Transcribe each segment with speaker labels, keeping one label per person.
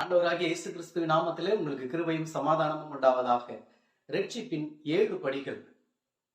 Speaker 1: ஆண்டவராகிய இயேசு கிறிஸ்துவின் நாமத்திலே உங்களுக்கு கிருபையும் சமாதானமும் உண்டாவதாக. ரட்சிப்பின் ஏழு படிகள்.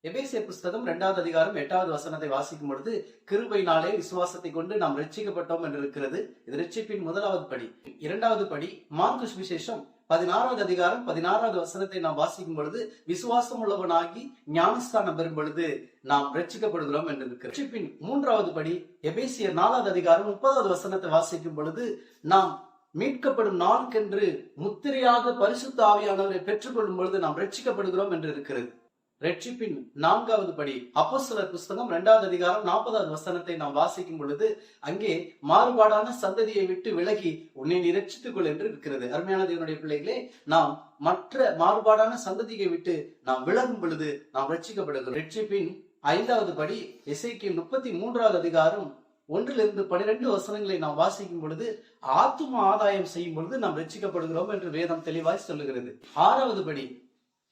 Speaker 1: எபேசிய புஸ்தகம் இரண்டாவது அதிகாரம் எட்டாவது வசனத்தை வாசிக்கும் பொழுது கிருபையினாலே விசுவாசத்தை கொண்டு நாம் ரட்சிக்கப்பட்டோம் என்று இருக்கிறது இது ரட்சிப்பின் முதலாவது படி. இரண்டாவது படி மார்க்கு சுவிசேஷம் பதினாறாவது அதிகாரம் பதினாறாவது வசனத்தை நாம் வாசிக்கும் பொழுது விசுவாசம் உள்ளவனாகி ஞானஸ்தானம் பெறும் பொழுது நாம் ரட்சிக்கப்படுகிறோம் என்று ரட்சிப்பின் மூன்றாவது படி எபேசியர் நாலாவது அதிகாரம் முப்பதாவது வசனத்தை வாசிக்கும் பொழுது நாம் மீட்கப்படும் நாளுக்கென்று முத்திரையாக பரிசுத்த ஆவியானவரை பெற்றுக்கொள்ளும் பொழுது நாம் ரட்சிக்கப்படுகிறோம் என்று இருக்கிறது. ரட்சிப்பின் நான்காவது படி அப்போஸ்தலர் புஸ்தகம் இரண்டாவது அதிகாரம் நாற்பதாவது வசனத்தை நாம் வாசிக்கும் பொழுது அங்கே மாறுபாடான சந்ததியை விட்டு விலகி உன்னை நீ ரட்சித்துக் கொள் என்று இருக்கிறது. அருமையான தேவனுடைய பிள்ளைகளே நாம் மற்ற மாறுபாடான சந்ததியை விட்டு நாம் விலகும் பொழுது நாம் ரட்சிக்கப்படுகிறோம் ரட்சிப்பின் ஐந்தாவது படி இசைக்கு முப்பத்தி மூன்றாவது அதிகாரம் ஒன்றிலிருந்து பனிரெண்டு வசனங்களை நாம் வாசிக்கும் பொழுது ஆத்தும ஆதாயம் செய்யும் பொழுது நாம் ரட்சிக்கப்படுகிறோம் என்று வேதம் தெளிவாய் சொல்லுகிறது. ஆறாவது படி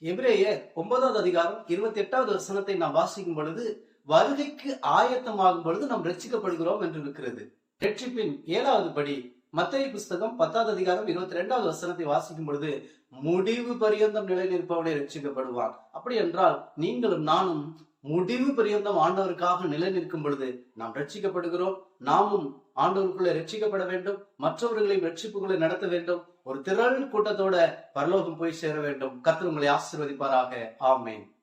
Speaker 1: எபிரேயர் ஒன்பதாவது அதிகாரம் இருபத்தி எட்டாவது வசனத்தை நாம் வாசிக்கும் பொழுது வருகைக்கு ஆயத்தமாகும் பொழுது நாம் ரட்சிக்கப்படுகிறோம் என்று இருக்கிறது. ரட்சிப்பின் ஏழாவது படி மத்திய புஸ்தகம் பத்தாவது அதிகாரம் இருபத்தி ரெண்டாவது வசனத்தை வாசிக்கும் பொழுது முடிவு பரியந்தம் நிலை நிற்பவனை ரட்சிக்கப்படுவான். அப்படி என்றால் நீங்களும் நானும் முடிவு பரியந்தம் ஆண்டவருக்காக நிலை நிற்கும் பொழுது நாம் ரட்சிக்கப்படுகிறோம். நாமும் ஆண்டவருக்குள்ளே ரட்சிக்கப்பட வேண்டும். மற்றவர்களையும் ரட்சிப்புகளை நடத்த வேண்டும். ஒரு திரள் கூட்டத்தோட பரலோகம் போய் சேர வேண்டும். கர்த்தர் உங்களை ஆசீர்வதிப்பாராக. ஆமென்.